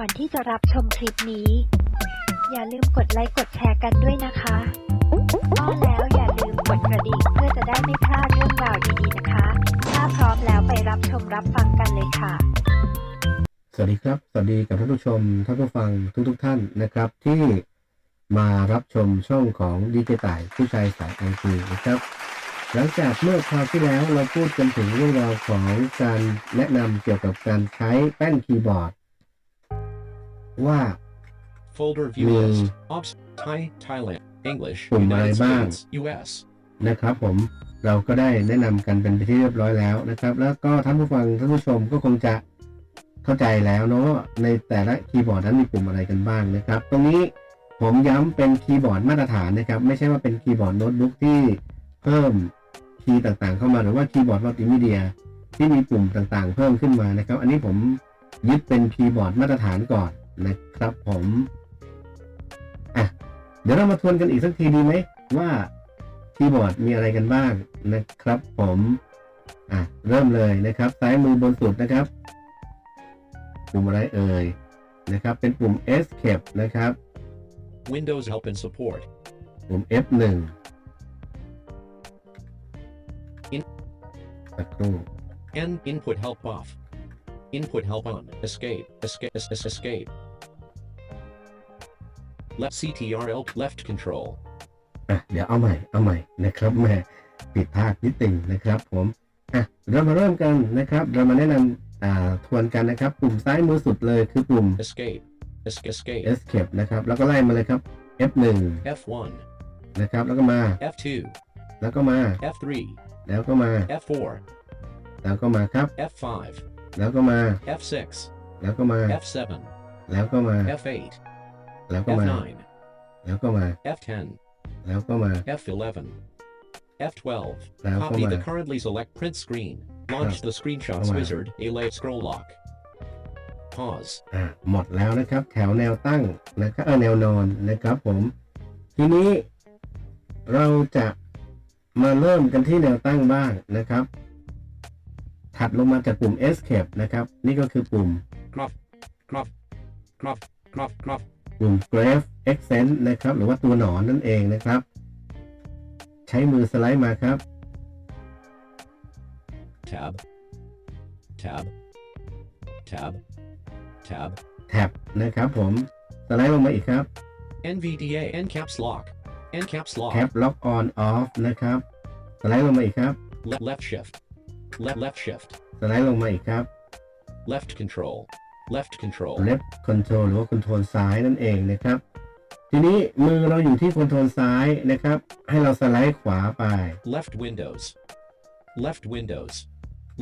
ก่อนที่จะรับชมคลิปนี้ อย่าลืมกดไลค์กดแชร์กันด้วยนะคะอ้อแล้วอย่าลืมกดกระดิ่งเพื่อจะได้ไม่พลาดเรื่องราวดีๆนะคะ ถ้าพร้อมแล้วไปรับชมรับฟังกันเลยค่ะ สวัสดีครับ สวัสดีกับท่านผู้ชมท่านผู้ฟังทุกๆท่านนะครับ ที่มารับชมช่องของดีเจต่ายผู้ชายสายไอทีนะครับหลังจากเมื่อคราวที่แล้วเราพูดกันถึงเรื่องราวของการแนะนำเกี่ยวกับการใช้แป้นคีย์บอร์ด ว่า Folder view Hmm. list. Ops. Thai, Thailand. English. Hmm, United bye bye. States. U.S. นะครับผมเราก็ได้แนะนำกันเป็นไปที่เรียบร้อยแล้วนะครับ แล้วก็ท่านผู้ฟังท่านผู้ชมก็คงจะเข้าใจแล้วเนาะว่าในแต่ละคีย์บอร์ดนั้นมีปุ่มอะไรกันบ้างนะครับ ตรงนี้ผมย้ำเป็นคีย์บอร์ดมาตรฐานนะครับ ไม่ใช่ว่าเป็นคีย์บอร์ดโน้ตบุ๊กที่เพิ่มคีย์ต่างๆ เข้ามาหรือว่าคีย์บอร์ดมัลติมีเดียที่มีปุ่มต่างๆ เพิ่มขึ้นมานะครับ อันนี้ผมยึดเป็นคีย์บอร์ดมาตรฐานก่อน นะครับผมอะเดี๋ยวเรามาทวนกันอีกสักทีดีไหมว่าคีย์บอร์ดมีอะไรกันบ้างนะครับผมอะเริ่มเลยนะครับซ้ายมือบนสุดนะครับปุ่มอะไรเอ่ยนะครับ เป็นปุ่ม Escape นะครับ Windows Help and Support. ปุ่ม F1 In สักครู่ N. Input Help off. Input Help on. Escape. Escape. es- es- Escape. Left CTRL. Left Control. อะเดี๋ยวเอาใหม่เอาใหม่นะครับแหม่ผิดพลาดนิดติงนะครับผมอะเรามาเริ่มกันนะครับ เรามาแนะนำอ่าทวนกันนะครับ ปุ่มซ้ายมือสุดเลยคือปุ่ม Escape. Es- Escape. Escape นะครับ แล้วก็ไล่มาเลยครับ F1 F1. นะครับ แล้วก็มา F2. แล้วก็มา F3. แล้วก็มา F4. แล้วก็มาครับ F5. แล้วก็มา F6. แล้วก็มา F7. แล้วก็มา F8. แล้วก็มา F9. แล้วก็มา F10. แล้วก็มา F11. F12. Now Copy come the on. currently select print screen. Launch Now, the screenshots come on. wizard. A lay scroll lock. Pause. อะหมดแล้วนะครับ แถวแนวตั้งนะครับเออแนวนอนนะครับผม ทีนี้เราจะมาเริ่มกันที่แนวตั้งบ้างนะครับ ถัดลงมาจากปุ่ม Escape นะครับ นี่ก็คือปุ่ม Crop. Crop. Crop. Crop. Crop. ปุ่ม Graph Accent นะครับ หรือว่าตัวหนอนนั่นเองนะครับ ใช้มือสไลด์มาครับ Tab. Tab. Tab. Tab. แท็บนะครับผม สไลด์ลงมาอีกครับ NVDA. N caps lock. N caps lock. Cap Lock On Off นะครับ สไลด์ลงมาอีกครับ Le- left shift. Left left shift. สไลด์ลงมาอีกครับ Left control. Left control. left control หรือว่า control ซ้ายนั่นเองนะครับ ทีนี้มือเราอยู่ที่ control ซ้ายนะครับ ให้เราสไลด์ขวาไป Left windows. Left windows.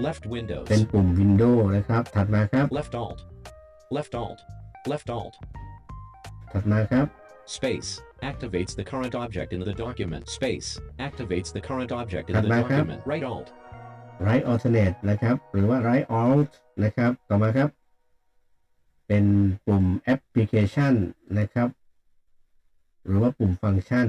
Left windows. เป็นปุ่ม window นะครับ ถัดมาครับ Left alt. Left alt. Left alt. ถัดมาครับ Space activates the current object in the document. Space activates the current object in the Cut back up. document. Right alt. right alternate นะครับ หรือว่า right alt นะครับ ต่อมาครับ เป็นปุ่ม application นะครับ หรือว่าปุ่มฟังก์ชัน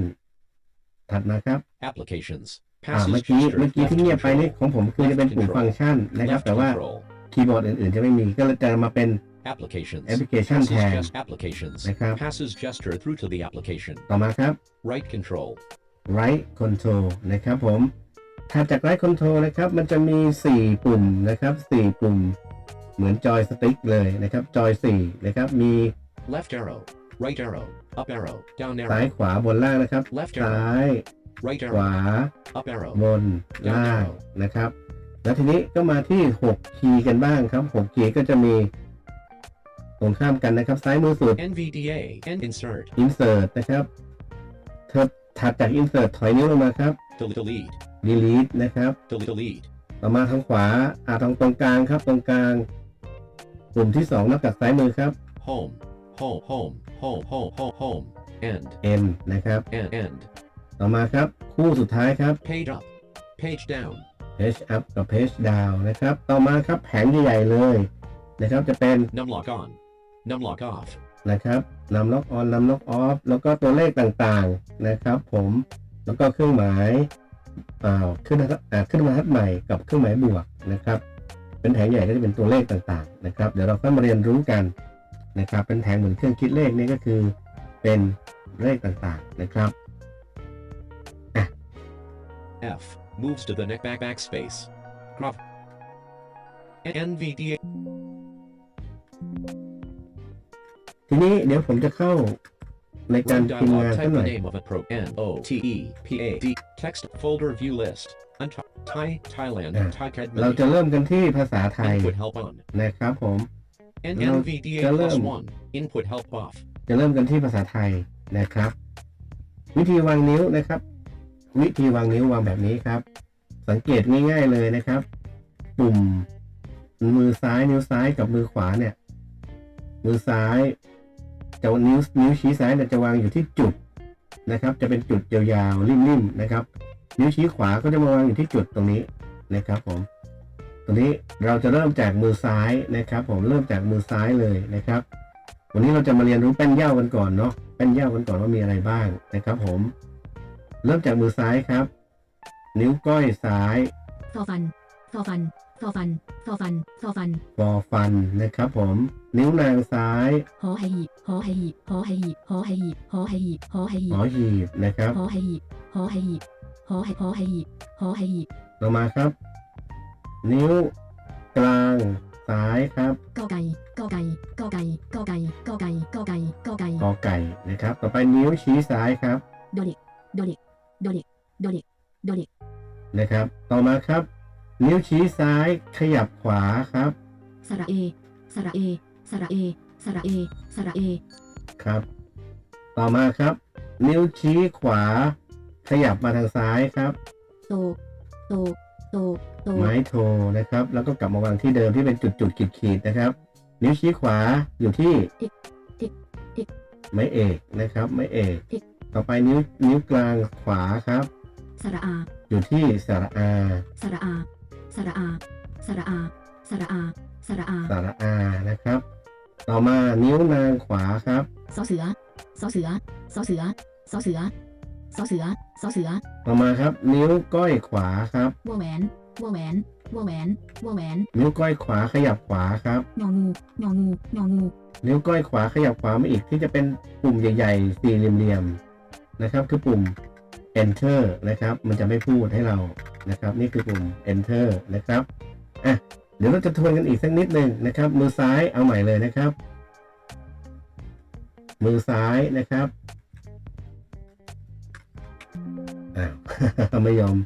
ถัดมาครับ Applications. อ่า Passes เมื่อกี้ gesture. เมื่อกี้ Left ที่เงียบไปนี่ control. ของผมคือจะเป็นปุ่มฟังก์ชันนะครับ Left แต่ว่า control. คีย์บอร์ดอื่นๆ จะไม่มีก็เลยจะมาเป็น Applications. application Passes แทน gest- applications. นะครับ Passes gesture through to the application. ต่อมาครับ Right control. right control นะครับผมถัดจาก right control นะครับ มันจะมี 4 ปุ่มนะครับ 4 ปุ่ม เหมือนจอยสติ๊กเลยนะครับ จอย4นะครับมี Left arrow. Right arrow. Up arrow. Down ซ้าย arrow. ขวาบนล่างนะครับ Left ซ้า arrow. ย Right ขวา arrow. Up arrow. บนล่างนะครับ แล้วทีนี้ก็มาที่ 6 คีย์กันบ้างครับ 6 คีย์ก็จะมีตรงข้ามกันนะครับ ซ้ายมือสุด NVDA. And insert. insert นะครับเธอถัดจาก insert ถอยนิ้วลงมาครับ Del- Delete. delete นะครับ Del- Delete. ต่อมาทางขวาอ่าทางตรงกลางครับตรงกลาง ปุ่มที่สองนับจากซ้ายมือครับ Home. Home. Home. Home. Home. Home. Home. End. M นะครับ End. End. ต่อมาครับ คู่สุดท้ายครับ Page up. Page down. page up กับ page down นะครับ ต่อมาครับแผงใหญ่ๆเลยนะครับจะเป็น Numlock on. Numlock off. นะครับนำล็อกออนนำล็อกออฟแล้วก็ตัวเลขต่างๆนะครับผมแล้วก็เครื่องหมายอ่าขึ้นอ่าขึ้นมาทัดใหม่กับเครื่องหมายบวกนะครับ เป็นแผงใหญ่ก็จะเป็นตัวเลขต่างๆนะครับ เดี๋ยวเราค่อยมาเรียนรู้กันนะครับ เป็นแผงเหมือนเครื่องคิดเลขนี่ก็คือเป็นเลขต่างๆนะครับ F moves to the next back backspace. Crop. NVDA ทีนี้เดี๋ยวผมจะเข้าในการ Run พิมพ์งาน dialog. สัก Type หน่ the อย name of a pro. N O T E P A D. Text folder view list. Unti- Thai Thailand. Yeah. Thai Cad เราจะ menu. เริ่มกันที่ภาษาไทย Input help on. นะครับผม And Hello. NVDA Hello. plus one. Input help off. จะเริ่มกันที่ภาษาไทยนะครับ วิธีวางนิ้วนะครับ วิธีวางนิ้ววางแบบนี้ครับ สังเกตง่ายๆเลยนะครับ ปุ่ม มือซ้ายนิ้วซ้ายกับมือขวาเนี่ย มือซ้ายจะนิ้วนิ้วชี้ซ้ายเนี่ยจะวางอยู่ที่จุดนะครับ จะเป็นจุดยาวๆริมๆนะครับ นิ้วชี้ขวาก็จะมาวางอยู่ที่จุดตรงนี้นะครับผมตรงนี้เราจะเริ่มจากมือซ้ายนะครับ ผมเริ่มจากมือซ้ายเลยนะครับ วันนี้เราจะมาเรียนรู้แป้นเหย้ากันก่อนเนาะแป้นเหย้ากันก่อนว่ามีอะไรบ้างนะครับ ผม เริ่มจากมือซ้ายครับ นิ้วก้อยซ้ายฟอฟันฟอฟันฟอฟันฟอฟันฟอฟันฟอฟันนะครับ ผม นิ้วนางซ้ายหอไฮหีบหอไฮหีบหอไฮหีบหอไฮหีบหอไฮหีบหอไฮหีหบอหีบนะครับหอไฮหีบหอไฮหีบ หอไฮหอไฮหีบหอไฮหีบต่อมาครับ นิ้วกลางซ้ายครับกอไก่กอไก่กอไก่กอไก่กอไก่กอไก่กอไก่กอไก่นะครับ ต่อไปนิ้วชี้ซ้ายครับโดเด็กโดเด็กโดเด็กโดเด็กโดเด็กนะครับ ต่อมาครับ นิ้วชี้ซ้ายขยับขวาครับสระเอสระเอสระเอสระเอสระเอครับ ต่อมาครับ นิ้วชี้ขวา ขยับมาทางซ้ายครับโตโตโตโตไม้โทนะครับ แล้วก็กลับมาวางที่เดิมที่เป็นจุดจุดขีดขีดๆนะครับ นิ้วชี้ขวาอยู่ที่อีกอีกอีกไม้เอกนะครับ ไม้เอกอีกต่อไปนิ้วนิ้วกลางขวาครับสระอา อยู่ที่สระอาสระอาสระอาสระอาสระอาสระอาสระอานะครับ ต่อมานิ้วนางขวาครับสอเสือสอเสือสอเสือสอเสือ สอเสือสอเสือ ต่อมาครับ นิ้วก้อยขวาครับวอแหวนวอแหวนวอแหวนวอแหวน นิ้วก้อยขวาขยับขวาครับงองูงองูงองู นิ้วก้อยขวาขยับขวามาอีกที่จะเป็นปุ่มใหญ่ๆ สี่เหลี่ยมๆนะครับ คือปุ่ม enter นะครับ มันจะไม่พูดให้เรานะครับ นี่คือปุ่ม enter นะครับอะเดี๋ยวเราจะทวนกันอีกสักนิดหนึ่งนะครับ มือซ้ายเอาใหม่เลยนะครับ มือซ้ายนะครับ ไม่ยอม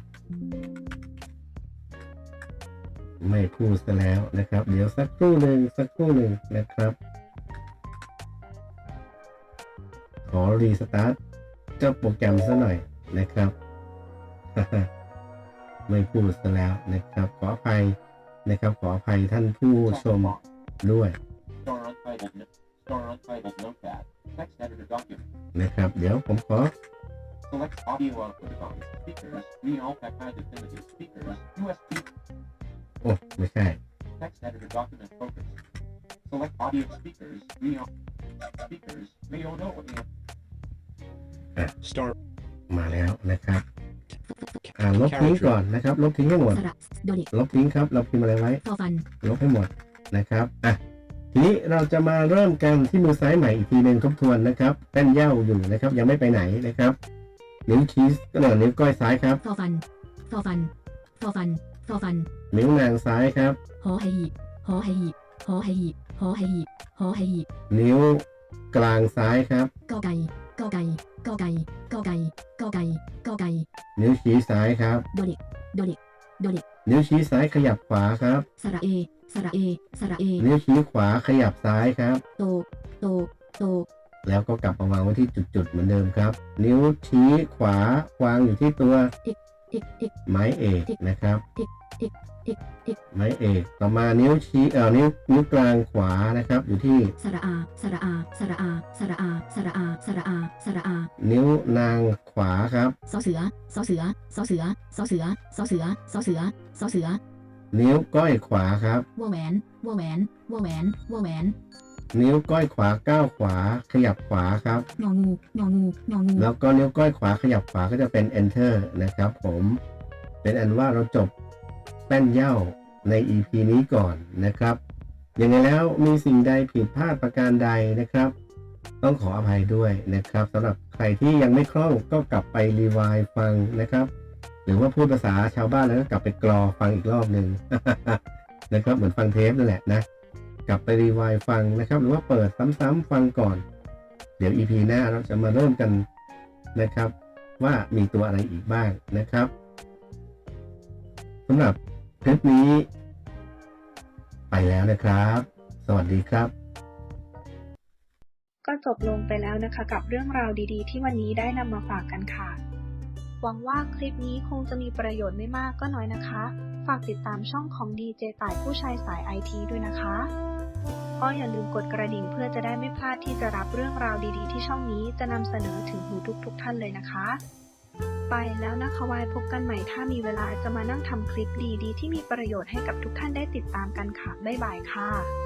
ไม่พูดซะแล้วนะครับ เดี๋ยวสักครู่หนึ่งสักครู่หนึ่งนะครับ ขอรีสตาร์ทเจ้าโปรแกรมซะหน่อยนะครับ ไม่พูดซะแล้วนะครับ ขออภัยนะครับ ขออภัยท่านผู้ชมด้วยนะครับ เดี๋ยวผมขอ Select audio output device. Speakers. Me all high definitive speakers. USB. โอ้ไม่ใช่ Text editor document focus. Select audio speakers. Me all speakers. Me all no audio. Start. มาแล้วนะครับ อ่าลบทิ้งก่อนนะครับ ลบทิ้งให้หมด สระโดเด็กลบทิ้งครับ เราพิมพ์อะไรไว้ ฟอฟัน ลบให้หมดนะครับอะทีนี้เราจะมาเริ่มกันที่มือซ้ายใหม่อีกทีหนึ่งทบทวนนะครับแป้นเหย้าอยู่นะครับ ยังไม่ไปไหนนะครับ นิ้วชี้ก็เหนือนิ้วก้อยซ้ายครับฟอฟันฟอฟันฟอฟันฟอฟัน นิ้วนางซ้ายครับหอไฮหีบหอไฮหีบหอไฮหีบหอไฮหีบหอไฮหีบนิ้วกลางซ้ายครับกอไก่กอไก่กอไก่กอไก่กอไก่กอไก่ นิ้วชี้ซ้ายครับโดเด็กโดเด็กโดเด็กนิ้วชี้ซ้ายขยับขวาครับ สระเอ สระเอ สระเอ นิ้วชี้ขวาขยับซ้ายครับ โต โต โต แล้วก็กลับมาวางไว้ที่จุดๆเหมือนเดิมครับ นิ้วชี้ขวาวางอยู่ที่ตัวอีกอีกไม้เอกนะครับอีกอีกอีกอีกไม้เอกต่อมานิ้วชี้เอ่อนิ้วนิ้วกลางขวานะครับ อยู่ที่สระอาสระอาสระอาสระอาสระอาสระอาสระอา นิ้วนางขวาครับสอเสือสอเสือสอเสือสอเสือสอเสือสอเสือสอเสือ นิ้วก้อยขวาครับวอแหวนวอแหวนวอแหวนวอแหวน นิ้วก้อยขวาก้าวขวา ขยับขวาครับ งองูงองูงองูแล้วก็นิ้วก้อยขวาขยับขวาก็จะเป็น enter นะครับ ผมเป็นอันว่าเราจบแป้นเหย้าใน EP นี้ก่อนนะครับยังไงแล้วมีสิ่งใดผิดพลาดประการใดนะครับ ต้องขออภัยด้วยนะครับสำหรับใครที่ยังไม่คล่องก็กลับไปรีวายฟังนะครับ หรือว่าพูดภาษาชาวบ้านแล้วก็กลับไปกรอฟังอีกรอบหนึ่งนะครับเหมือนฟังเทปนั่นแหละนะ กลับไปรีวายฟังนะครับ หรือว่าเปิดซ้ำๆฟังก่อน เดี๋ยว EP หน้าเราจะมาเริ่มกันนะครับ ว่ามีตัวอะไรอีกบ้างนะครับสำหรับคลิปนี้ ไปแล้วนะครับ สวัสดีครับ ก็จบลงไปแล้วนะคะกับเรื่องราวดีๆ ที่วันนี้ได้นำมาฝากกันค่ะ หวังว่าคลิปนี้คงจะมีประโยชน์ไม่มากก็น้อยนะคะ ฝากติดตามช่องของดีเจต่ายผู้ชายสายไอทีด้วยนะคะก็อย่าลืมกดกระดิ่งเพื่อจะได้ไม่พลาดที่จะรับเรื่องราวดีๆ ที่ช่องนี้จะนำเสนอถึงหูทุกๆท่านเลยนะคะ ไปแล้วนะคะวายพบกันใหม่ถ้ามีเวลาจะมานั่งทำคลิปดีๆ ที่มีประโยชน์ให้กับทุกท่านได้ติดตามกันค่ะ บ๊ายบายค่ะ